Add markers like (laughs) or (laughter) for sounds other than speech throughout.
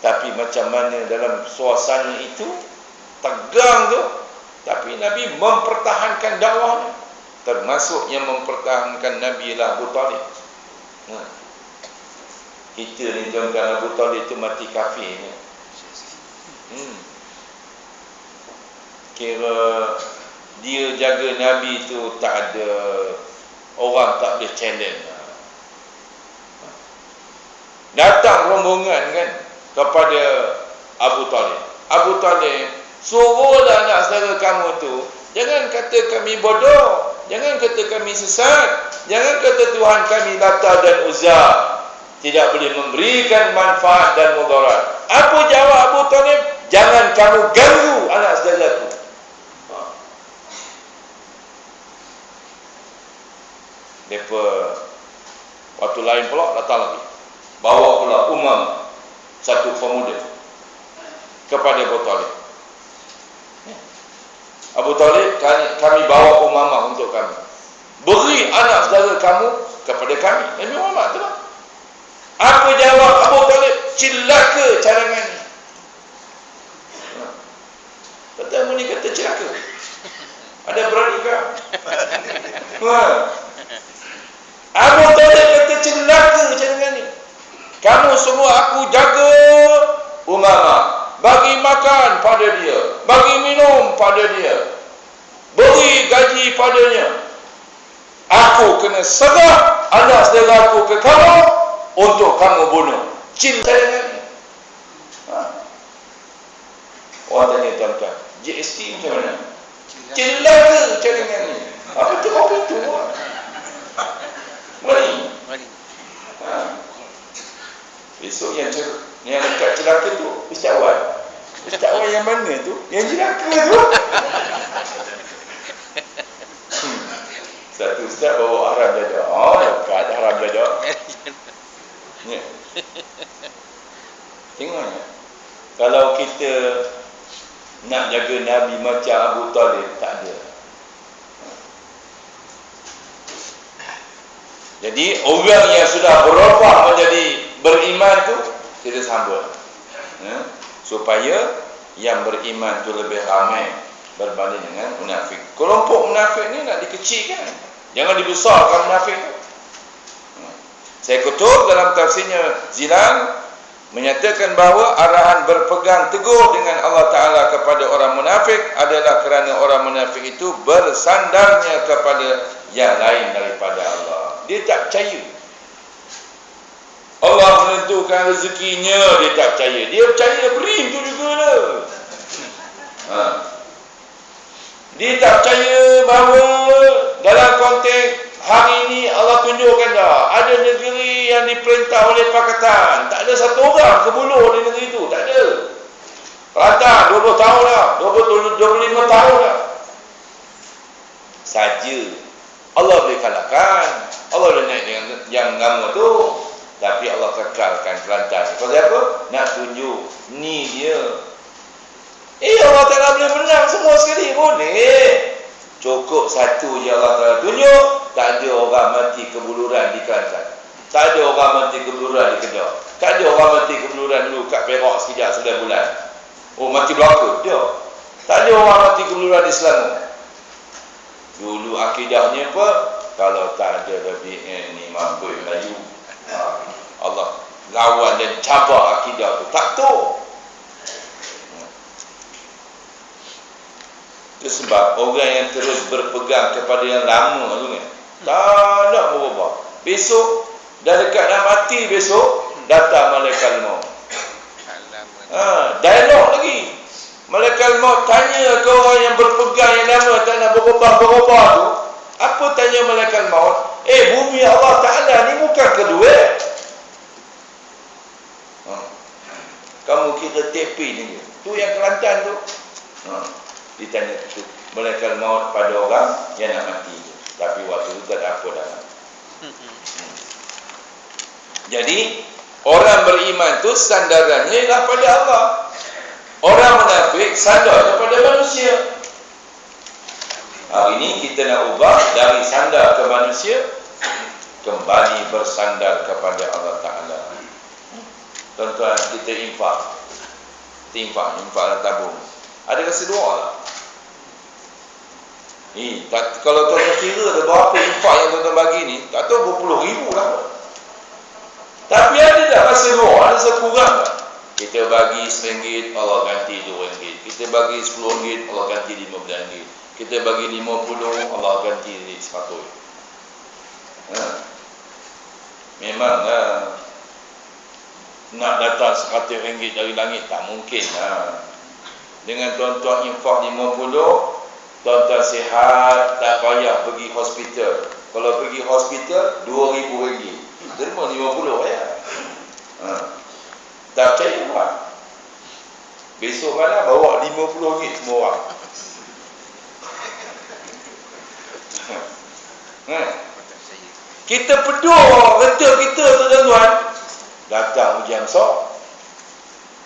Tapi macam mana dalam suasana itu tegang tu tapi Nabi mempertahankan dakwahnya termasuk yang mempertahankan Nabi lah Abu Talib. Ha. Kita ni tuan-tuan Abu Talib itu mati kafir ni. Hmm. Kira dia jaga Nabi tu tak ada orang tak boleh challenge. Datang rombongan kan kepada Abu Talib. Abu Talib suruhlah anak saudara kamu tu jangan kata kami bodoh, jangan kata kami sesat, jangan kata Tuhan kami Lata dan Uzza tidak boleh memberikan manfaat dan mudarat. Apa jawab Abu Talib? Jangan kamu ganggu anak saudaraku. Ha. Mereka waktu lain pula datang lagi. Bawa pula umam satu pemuda kepada Abu Talib. Abu Talib kami bawa umamah untuk kami. Beri anak saudara kamu kepada kami. Nabi Muhammad tu lah. Apa jawab Abu Talib? Cilaka cadangan ni. Pertama ni kata cilaka. Ada berani ke? (laughs) Ha. Abu Talib kata cilaka cadangan ni. Kamu semua aku jaga Umama. Bagi makan pada dia. Bagi minum pada dia. Beri gaji padanya. Aku kena segah anak saudara aku ke kamu untuk kamu bunuh. Cinta dengan ni. Ha. Orang tanya tuan-tuan. JST macam mana? Cinta ke macam dengan ni? Apa tu? Apa tu? Mari. Ha. Besok yang cer yang dekat celaka tu Ustaz Wan. Ustaz Wan yang mana tu? Yang celaka tu. Hmm. Satu ustaz bawa haram jaja. Oh, dekat haram jaja. Ya. Tengok ya. Kalau kita nak jaga Nabi macam Abu Talib, tak ada. Jadi orang yang sudah berubah menjadi beriman tu kita sambut. Ya. Supaya yang beriman tu lebih ramai berbanding dengan munafik. Kelompok munafik ni nak dikecilkan. Jangan dibesarkan munafik tu. Ya. Saya kutub dalam tafsirnya Zilan menyatakan bahawa arahan berpegang teguh dengan Allah Ta'ala kepada orang munafik adalah kerana orang munafik itu bersandarnya kepada yang lain daripada Allah. Dia tak percaya. Allah menentukan rezekinya, dia tak percaya. Dia percaya beri itu juga lah. Ha. Dia tak percaya bahawa dalam konteks hari ini Allah tunjukkan dah. Ada negeri yang diperintah oleh Pakatan. Tak ada satu orang kebuluh di negeri itu. Tak ada. Kelantan 20 tahun dah. 20, 25 tahun dah. Saja. Allah boleh kalahkan. Allah boleh naik dengan yang nama tu. Tapi Allah kekalkan Kelantan. Sebab apa? Nak tunjuk. Ni dia. Eh Allah tak boleh menang semua sekali. Boleh. Cukup satu je Allah Ta'ala tunjuk. Tak ada orang mati kebuluran di Kelantan. Tak ada orang mati kebuluran di Kedah. Tak ada orang mati kebuluran dulu kat Perak sekejap 9 bulan. Oh mati belaka. Dia. Tak ada orang mati kebuluran di Selangor. Dulu akidahnya apa? Kalau tak ada lebih eh, ni mampu Melayu. Allah lawan dan cabar akidah tu. Tak tahu. Itu sebab orang yang terus berpegang kepada yang lama tu kan. Tak nak berubah. Besok dah dekat nak mati besok datang malaikat maut. Ha, dialog lagi. Malaikat maut tanya ke orang yang berpegang yang lama tak nak berubah-berubah tu. Apa tanya malaikat maut? Eh bumi Allah Ta'ala ni bukan kedua. Ha. Kamu kira tepi ni. Tu yang Kelantan tu. Ha. Ditanya tu. Malaikat maut pada orang yang nak mati tu. Tapi waktu itu tak ada apa dalam. Hmm. Jadi, orang beriman tu sandarannya ialah pada Allah. Orang munafik sandar kepada manusia. Hari ini kita nak ubah dari sandar ke manusia kembali bersandar kepada Allah Taala. Tuan-tuan kita infak. Kita infak, infak dan tabung. Ada rasa doa lah. Ni, tak, kalau tuan-tuan kira ada berapa infak yang tuan-tuan bagi ni, tak tahu berpuluh ribu lah. Tapi ada tak rasa doa, ada sekurang tak? Kita bagi RM1, Allah ganti RM2. Kita bagi RM10, Allah ganti RM15. Kita bagi RM50, Allah ganti RM100. Ha. Memang lah. Nak datang RM100 dari langit, tak mungkin lah. Dengan tuan-tuan infak RM50, Tuan-tuan sihat, tak payah pergi hospital. Kalau pergi hospital, RM2,000. Terima RM50 ya. Ha. Tak percaya tak? Besok mana bawa RM50 semua orang. Ha. Kita pedul reta kita tu tuan-tuan. Datang ujian besar.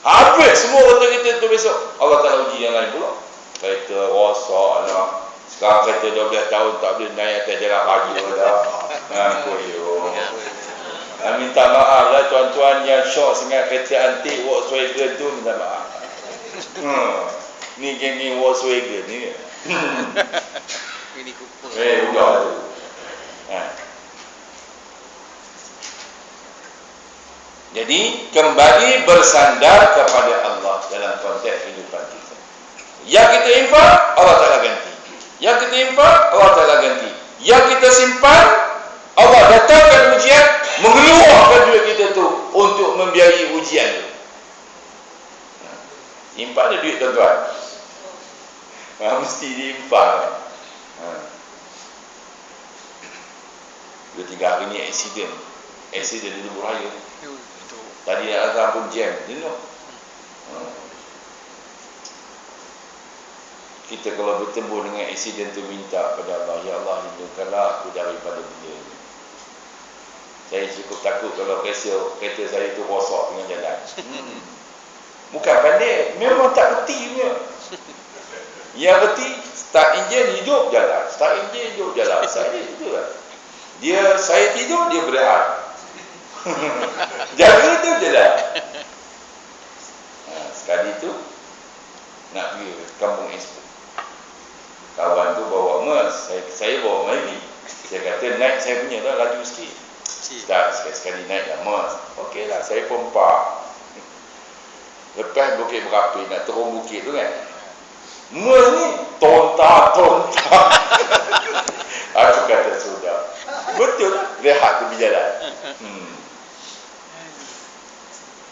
Habis semua reta kita tu besok. Allah tak uji yang lain pula kereta rosak lah sekarang kereta 12 tahun tak boleh naik atas jalan raya dah ha, koyo ha, minta maaf lah tuan-tuan yang syok sangat kereta antik Volkswagen tu minta maaf hmm. ni geng-geng Volkswagen ni ini kupur eh udah tu. Jadi kembali bersandar kepada Allah dalam konteks kehidupan kita yang kita infak, Allah Ta'ala ganti. Yang kita infak, Allah Ta'ala ganti. Yang kita simpan, Allah datangkan ujian, mengeluarkan duit kita tu untuk membiayai ujian tu. Infak ni duit tuan-tuan. Ha, mesti diinfak. Ha. Dua tiga hari ni accident. Accident di Lubur Raya. Tadi nak datang pun jam. You know? Ha kita kalau bertemu dengan insiden tu minta pada Allah ya Allah lindungkanlah aku daripada benda ini saya cukup takut kalau kereta, kereta saya tu rosak dengan jalan hmm. bukan pandai memang tak reti punya (laughs) yang reti start enjin hidup jalan start enjin hidup jalan saya itu lah dia saya tidur dia berehat. (laughs) Jaga tu jalan ha, sekali tu nak pergi kampung ekspor kawan tu bawa emas saya, saya bawa lagi saya kata naik saya punya tu laju sikit. Tak sekali-sekali naik lah emas. Ok lah saya pun pak. (laughs) Lepas bukit berapi nak turun bukit tu kan. Emas ni tonta tonta. (laughs) Aku kata sudah betul lah rehat tu berjalan (laughs) hmm.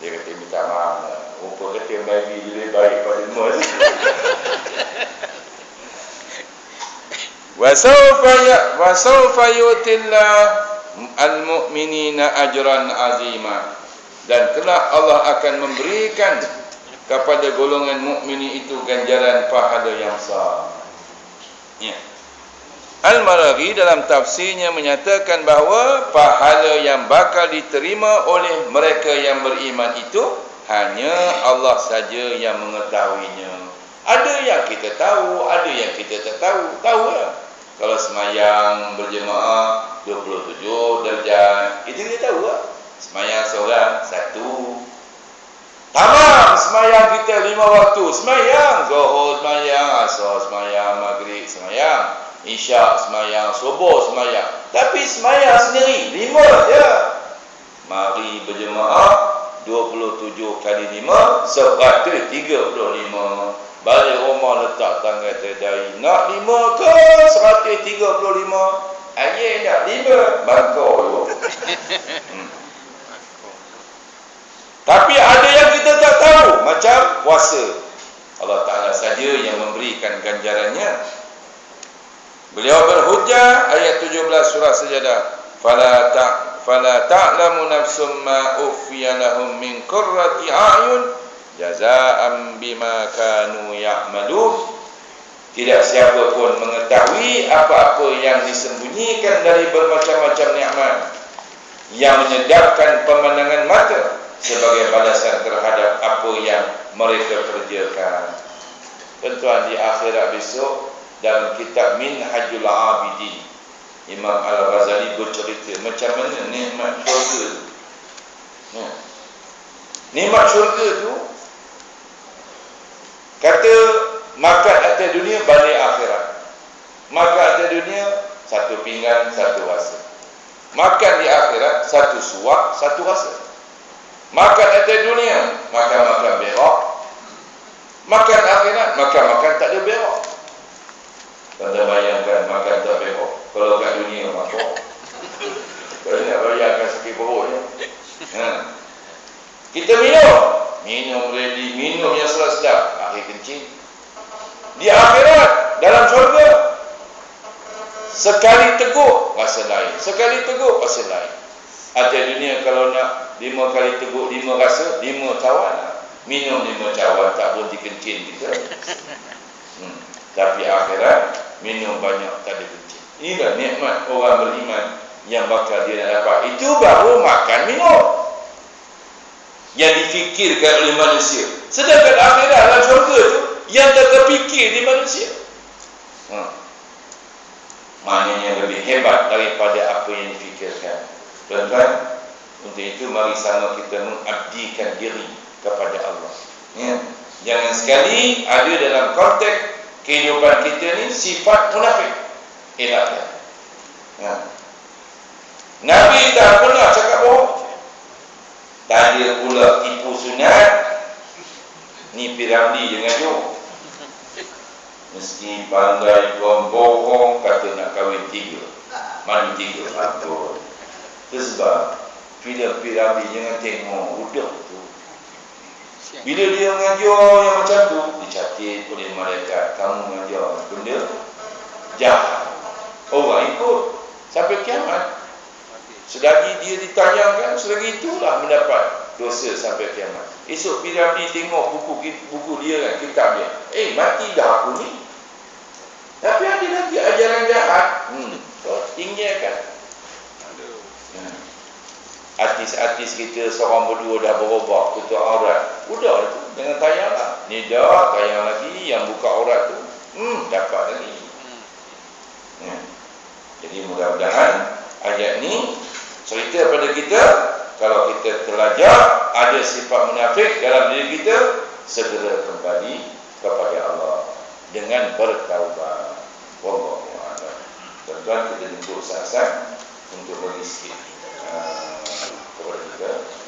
dia kata minta maaf lah rupa kata yang baik lebih baik pada emas (laughs) wasaufa ya wasaufa yutillah almu'minina ajran azima dan kelak Allah akan memberikan kepada golongan mukmini itu ganjaran pahala yang besar. Ya. Al-Maraghi dalam tafsirnya menyatakan bahawa pahala yang bakal diterima oleh mereka yang beriman itu hanya Allah saja yang mengetahuinya. Ada yang kita tahu, ada yang kita tak tahu. Tahu lah. Kalau semayang berjemaah 27 darjah, itu kita tahu lah. Semayang seorang, satu. Tamam semayang kita lima waktu. Semayang, zuhur semayang, asar semayang, maghrib semayang. Isyak semayang, subuh semayang. Tapi semayang sendiri, lima je. Mari berjemaah 27 kali 5, 135. Balik rumah letak tangga terdari. Nak lima ke? Seratus tiga puluh lima. Ayah nak lima. Bangkau tu. (laughs) Hmm. Tapi ada yang kita tak tahu. Macam puasa. Allah Ta'ala saja yang memberikan ganjarannya. Beliau berhujah ayat 17 surah sejadah. Fala ta' fala ta'lamu nafsum ma ufyanahum min qurrati a'yun jazaan bima kanu ya'malun tidak siapa pun mengetahui apa-apa yang disembunyikan dari bermacam-macam nikmat yang menyedapkan pemandangan mata sebagai balasan terhadap apa yang mereka kerjakan. Tentuan di akhirat besok dalam kitab Minhajul Abidin Imam Al-Ghazali bercerita macam mana nikmat syurga. Ya. Nikmat syurga tu kata makan atas dunia balik akhirat. Makan atas dunia satu pinggan satu rasa. Makan di akhirat satu suap satu rasa. Makan atas dunia makan-makan berak. Makan akhirat makan-makan tak ada berak. Tanda bayangkan makan tak berak. Kalau kat dunia makan. Kalau nak bayangkan sakit perut ya. Ha. Kita minum. Minum ready. Minum yang sedap-sedap. Akhir kencing. Di akhirat. Dalam syurga. Sekali teguk. Rasa lain. Sekali teguk. Rasa lain. Atas dunia kalau nak lima kali teguk lima rasa. Lima cawan. Minum lima cawan. Tak berhenti kencing kita. Hmm. Tapi akhirat. Minum banyak. Tak ada kencing. Inilah nikmat orang beriman yang bakal dia nak dapat. Itu baru makan minum. Yang difikirkan oleh manusia. Sedangkan akhirat dalam syurga itu yang tak terfikir di manusia. Hmm. Maknanya lebih hebat daripada apa yang difikirkan. Tuan-tuan, untuk itu mari sama kita mengabdikan diri kepada Allah. Ya. Jangan sekali ada dalam konteks kehidupan kita ni sifat munafik. Elakkan. Ya. Nabi tak pernah cakap bohong. Tak ada pula tipu sunat. Ni piramli jangan jom. Mesti pandai bohong kata nak kahwin tiga. Mandi tiga. Apa? Itu sebab filem piramli jangan tengok tu. Bila dia mengajar yang macam tu, dicatat oleh malaikat. Kamu mengajar benda jahat. Orang ikut sampai kiamat. Selagi dia ditanyakan, selagi itulah mendapat dosa sampai kiamat. Esok Piramli tengok buku buku dia kan, kitab dia. Eh, mati dah aku ni. Tapi ada lagi ajaran jahat. Hmm, so, tinggalkan. Artis-artis kita seorang berdua dah berubah tutup aurat. Udah tu dengan tayang lah. Ni dah tayang lagi yang buka aurat tu. Hmm, dapat lagi. Hmm. Jadi mudah-mudahan ayat ni cerita pada kita kalau kita terlajar ada sifat munafik dalam diri kita segera kembali kepada Allah dengan bertaubat wallahu a'lam tuan-tuan kita jemput saat-saat untuk bagi sikit uh, kepada kita